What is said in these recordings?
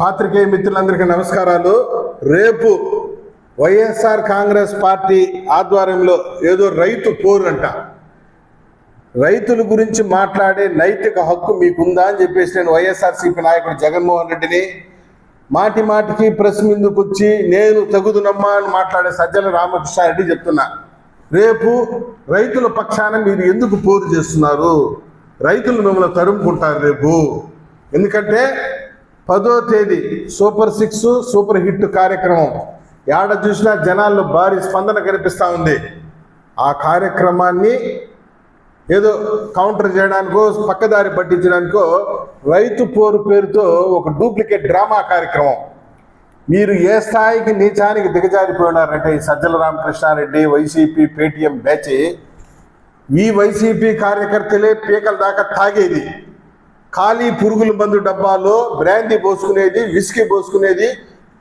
పాత్రికేయ మిత్రులందరికీ నమస్కారాలు. రేపు వైఎస్ఆర్ కాంగ్రెస్ పార్టీ ఆధ్వర్యంలో ఏదో రైతు పోరు అంట. రైతుల గురించి మాట్లాడే నైతిక హక్కు మీకుందా అని చెప్పేసి నేను వైఎస్ఆర్సీపీ నాయకుడు జగన్మోహన్ రెడ్డిని మాటి మాటికి ప్రెస్ ముందుకు వచ్చి నేను తగుదునమ్మా అని మాట్లాడే సజ్జల రామకృష్ణారెడ్డి చెప్తున్నా. రేపు రైతుల పక్షాన మీరు ఎందుకు పోరు చేస్తున్నారు? రైతులు మిమ్మల్ని తరుముకుంటారు రేపు. ఎందుకంటే పదో తేదీ సూపర్ సిక్స్ సూపర్ హిట్ కార్యక్రమం. ఏడ చూసినా జనాల్లో భారీ స్పందన కనిపిస్తూ ఉంది. ఆ కార్యక్రమాన్ని ఏదో కౌంటర్ చేయడానికో పక్కదారి పట్టించడానికో రైతు పోరు పేరుతో ఒక డూప్లికేట్ డ్రామా కార్యక్రమం. మీరు ఏ స్థాయికి నీచానికి దిగజారిపోయినారంటే ఈ Sajjala Ramakrishna Reddy YCP Paytm batch ఈ వైసీపీ కార్యకర్తలే పీకల దాకా తాగేది. ఖాళీ పురుగుల మందు డబ్బాలో బ్రాందీ పోసుకునేది విస్కీ పోసుకునేది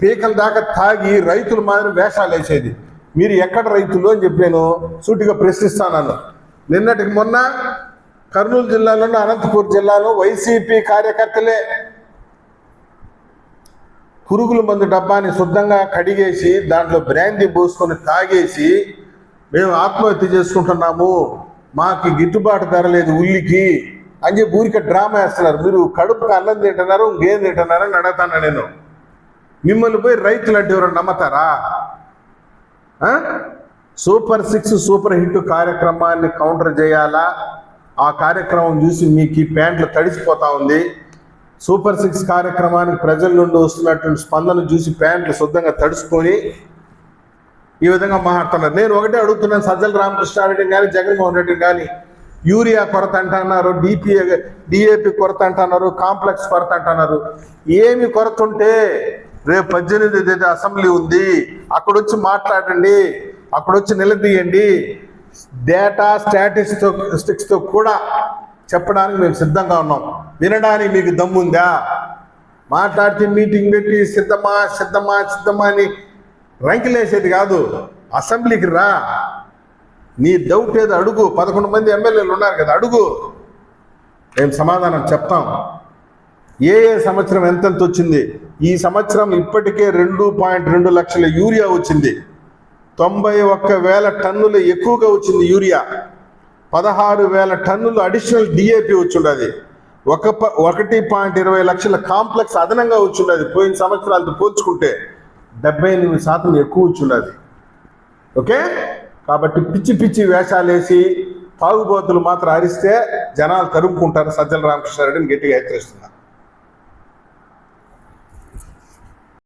పీకల దాకా తాగి రైతులు మాదిరి వేషాలు వేసేది. మీరు ఎక్కడ రైతులు అని చెప్పి నేను సూటిగా ప్రశ్నిస్తాను నిన్నటికి మొన్న కర్నూలు జిల్లాలోని అనంతపూర్ జిల్లాలో వైసీపీ కార్యకర్తలే పురుగుల మందు డబ్బాని శుద్ధంగా కడిగేసి దాంట్లో బ్రాందీ పోసుకొని తాగేసి మేము ఆత్మహత్య చేసుకుంటున్నాము. మాకు గిట్టుబాటు ధర లేదు ఉల్లికి. అని చెప్పి ఊరికే డ్రామా వేస్తున్నారు మీరు కడుపుకి అన్నం తింటున్నారు ఇంకేం తింటున్నారు అని అడుగుతాను నేను మిమ్మల్ని పోయి రైతులు అంటే ఎవరు నమ్మతారా సూపర్ సిక్స్ సూపర్ హిట్ కార్యక్రమాన్ని కౌంటర్ చేయాలా ఆ కార్యక్రమం చూసి మీకు ఈ ప్యాంట్లు తడిసిపోతా ఉంది సూపర్ సిక్స్ కార్యక్రమానికి ప్రజల నుండి వస్తున్నటువంటి స్పందన చూసి ప్యాంట్లు శుద్ధంగా తడుచుకొని ఈ విధంగా మాట్లాడుతున్నారు నేను ఒకటే అడుగుతున్నాను సజ్జల రామకృష్ణారెడ్డిని కానీ జగన్మోహన్ రెడ్డిని కానీ యూరియా కొరత అంటున్నారు డిపిఏ డిఏపి కొరత అంటున్నారు కాంప్లెక్స్ కొరత అంటున్నారు. ఏమి కొరత ఉంటే రేపు పద్దెనిమిది తేదీ అసెంబ్లీ ఉంది అక్కడ వచ్చి మాట్లాడండి అక్కడ వచ్చి నిలదీయండి. డేటా స్టాటిస్టిక్స్తో కూడా చెప్పడానికి మేము సిద్ధంగా ఉన్నాం. వినడానికి మీకు దమ్ముందా? మాట్లాడితే మీటింగ్ పెట్టి సిద్ధమా సిద్ధమా సిద్ధమా అని రంకిలేసేది కాదు. అసెంబ్లీకి రా. నీ డౌట్ ఏదో అడుగు. పదకొండు మంది ఎమ్మెల్యేలు ఉన్నారు కదా అడుగు. మేము సమాధానం చెప్తాం. ఏ ఏ సంవత్సరం ఎంతెంత వచ్చింది? ఈ సంవత్సరం ఇప్పటికే రెండు పాయింట్ రెండు లక్షల యూరియా వచ్చింది. తొంభై ఒక్క వేల టన్నులు ఎక్కువగా వచ్చింది యూరియా. పదహారు వేల టన్నులు అడిషనల్ డిఏపి వచ్చిండది. ఒక ప- ఒకటి పాయింట్ ఇరవై లక్షల కాంప్లెక్స్ అదనంగా వచ్చిండది. పోయిన సంవత్సరాలతో పోల్చుకుంటే డెబ్బై ఎనిమిది శాతం ఎక్కువ వచ్చిండది. ఓకే? కాబట్టి పిచ్చి పిచ్చి వేషాలేసి తాగుబోతులు మాత్రం అరిస్తే జనాలు తరుముకుంటారు సజ్జల రామకృష్ణారెడ్డిని గట్టిగా హెచ్చరిస్తున్నారు